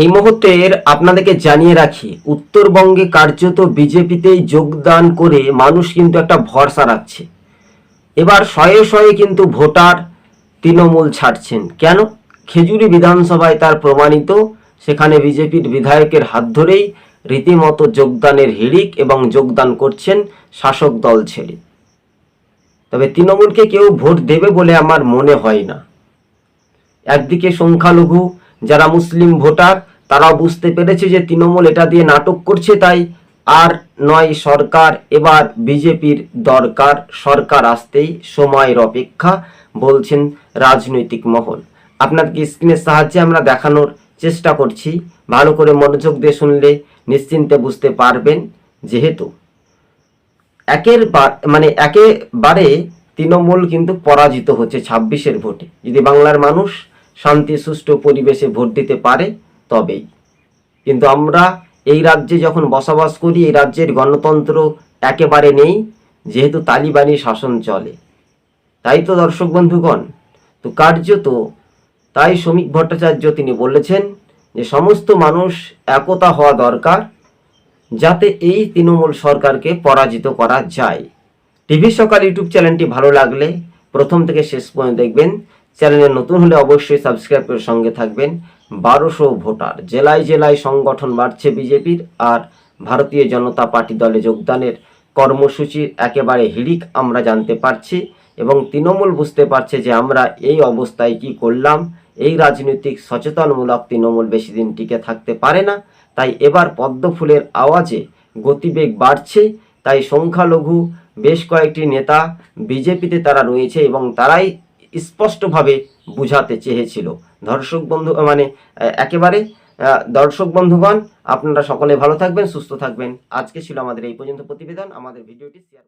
এই মুহূর্তের আপনাদেরকে জানিয়ে রাখি, উত্তরবঙ্গে কার্যত বিজেপিতেই যোগদান করে মানুষ কিন্তু একটা ভরসা রাখছে। এবার শয়ে শয়ে কিন্তু ভোটার তৃণমূল ছাড়ছেন। কেন? খেজুরি বিধানসভায় তার প্রমাণিত, সেখানে বিজেপির বিধায়কের হাত ধরেই রীতিমতো যোগদানের হিড়িক এবং যোগদান করছেন শাসক দল ছেড়ে। তবে তৃণমূলকে কেউ ভোট দেবে বলে আমার মনে হয় না। একদিকে সংখ্যালঘু যারা মুসলিম ভোটার, তারাও বুঝতে পেরেছে যে তৃণমূল এটা দিয়ে নাটক করছে তাই আর নয় সরকার, এবার বিজেপির দরকার। সরকার আসতেই সময়ের অপেক্ষা, বলছেন রাজনৈতিক মহল। আপনাদেরকে স্ক্রিনের সাহায্যে আমরা দেখানোর চেষ্টা করছি? ভালো করে মনোযোগ দিয়ে শুনলে নিশ্চিন্তে বুঝতে পারবেন, যেহেতু একের মানে একেবারে তৃণমূল কিন্তু পরাজিত হচ্ছে ছাব্বিশের ভোটে। যদি বাংলার মানুষ শান্তি সুষ্ঠু পরিবেশে ভোট দিতে পারে তবেই। কিন্তু আমরা এই রাজ্যে যখন বসবাস করি, এই রাজ্যের গণতন্ত্র একেবারে নেই, যেহেতু তালিবানি শাসন চলে। তাই তো দর্শক বন্ধুগণ, তো কার্যত তাই শ্রমিক ভট্টাচার্য তিনি বলেছেন যে সমস্ত মানুষ একতা হওয়া দরকার, যাতে এই তৃণমূল সরকারকে পরাজিত করা যায়। টিভি সকাল ইউটিউব চ্যানেলটি ভালো লাগলে প্রথম থেকে শেষ পর্যন্ত দেখবেন। চ্যানেলে নতুন হলে অবশ্যই সাবস্ক্রাইব করে সঙ্গে থাকবেন। বারোশো ভোটার, জেলায় জেলায় সংগঠন বাড়ছে বিজেপির আর ভারতীয় জনতা পার্টি দলে যোগদানের কর্মসূচির একেবারে হিড়িক আমরা জানতে পারছি এবং তৃণমূল বুঝতে পারছে যে আমরা এই অবস্থায় কি করলাম। এই রাজনৈতিক সচেতনমূলক তৃণমূল বেশি দিন টিকে থাকতে পারে না। তাই এবার পদ্ম ফুলের আওয়াজে গতিবেগ বাড়ছে। তাই সংখ্যালঘু বেশ কয়েকটি নেতা বিজেপিতে তারা রয়েছে এবং তারাই স্পষ্টভাবে বুঝাতে চেয়েছিল। দর্শক বন্ধু মানে একেবারে দর্শক বন্ধুগণ, আপনারা সকলে ভালো থাকবেন, সুস্থ থাকবেন। আজকে ছিল আমাদের এই পর্যন্ত প্রতিবেদন। আমাদের ভিডিওটি শেয়ার